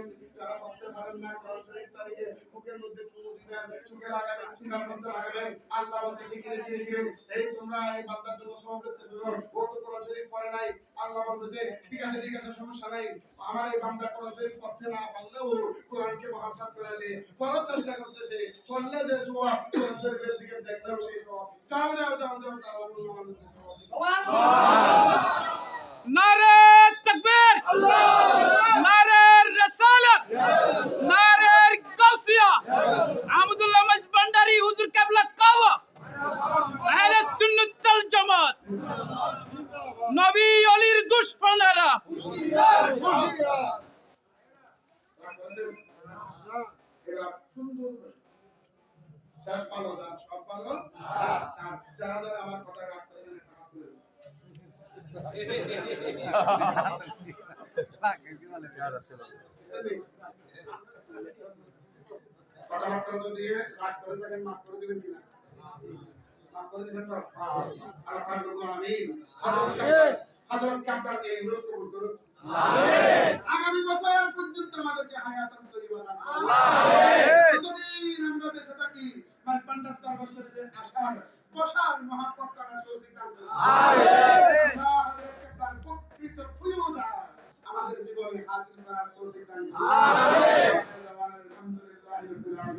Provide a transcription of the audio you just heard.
করবেন যারা করতে পারেন না কোরআন শরীফটা নিয়ে মুখের মধ্যে চুমু দিবেন, চোখে লাগাবেন সিনার মধ্যে লাগাবেন, আল্লাহ বলতেছে, কিরে কিরে কিরে, এই তোমরা এই বান্দার জন্য সওয়াব করতেছো ও তো কোরআন শরীফ পড়ে নাই, আল্লাহ বলতেছে, ঠিক আছে ঠিক আছে, সমস্যা নাই, আমার এই না পারলেও চেষ্টা করতেছে যে সেই আহমদুল্লাহ ভান্ডারি হুজুর কেবলা কাওয়া। আহলে সুন্নাত ওয়াল জামাত। নবী অলির দুশমনেরা। সুন্দর শেষ পালো যার সব পালো যারা যারা আমার কথা করে তুলে দেবে। বুঝলি? কথাবার্তা যদি রাগ করে থাকেন মাফ করে দিবেন কিনা? মাফ করে দিয়েছেন তো? আল্লাহ রব্বুল আলামিন হযরত কাব্বারকে ইংরেজ কবুল করুন আগামী বছর পর্যন্ত আমাদেরকে হায়াতান দান যতদিন আমরা বেঁচে থাকি ভাই পান্ডার দরবার আসার বসার মহাপত করার তৌফিক দান করুন। আল্লাহ হযরত কাব্বার প্রকৃত ফুয়ুজা আমাদের জীবনে হাসিল করার তৌফিক দান করুন।